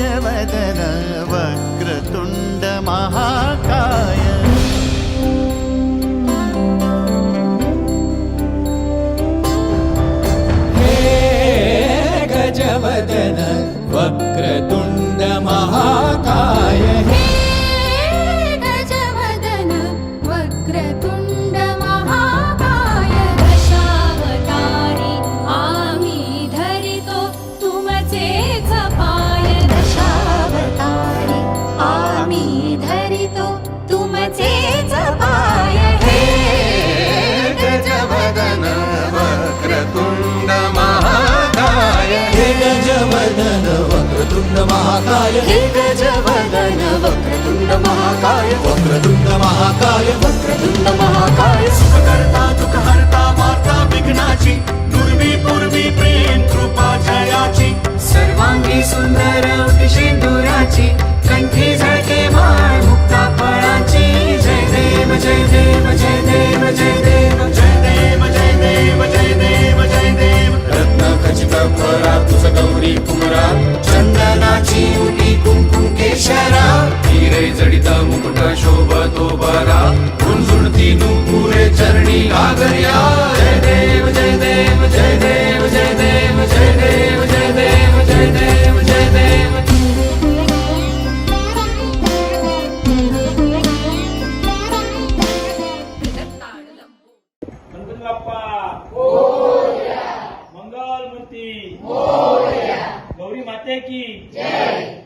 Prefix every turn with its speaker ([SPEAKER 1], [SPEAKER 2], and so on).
[SPEAKER 1] वदन वक्रतुण्ड महाकाय
[SPEAKER 2] गजवदन वक्रतुण्ड महाकाय
[SPEAKER 3] गज वक्रतुण्ड महाकाय दशा
[SPEAKER 1] आमि धरितुमचे महाकाय
[SPEAKER 2] गजवदन महाकाय।
[SPEAKER 3] वक्रतुंड महाकाय।
[SPEAKER 2] वक्रतुंड महाकाय।
[SPEAKER 1] सुखकर्ता
[SPEAKER 4] जय। देव जय देव जय देव जय देव
[SPEAKER 1] जय देव जय देव जय देव जय देव
[SPEAKER 2] मंगल मूर्ति गौरी माते की
[SPEAKER 4] जय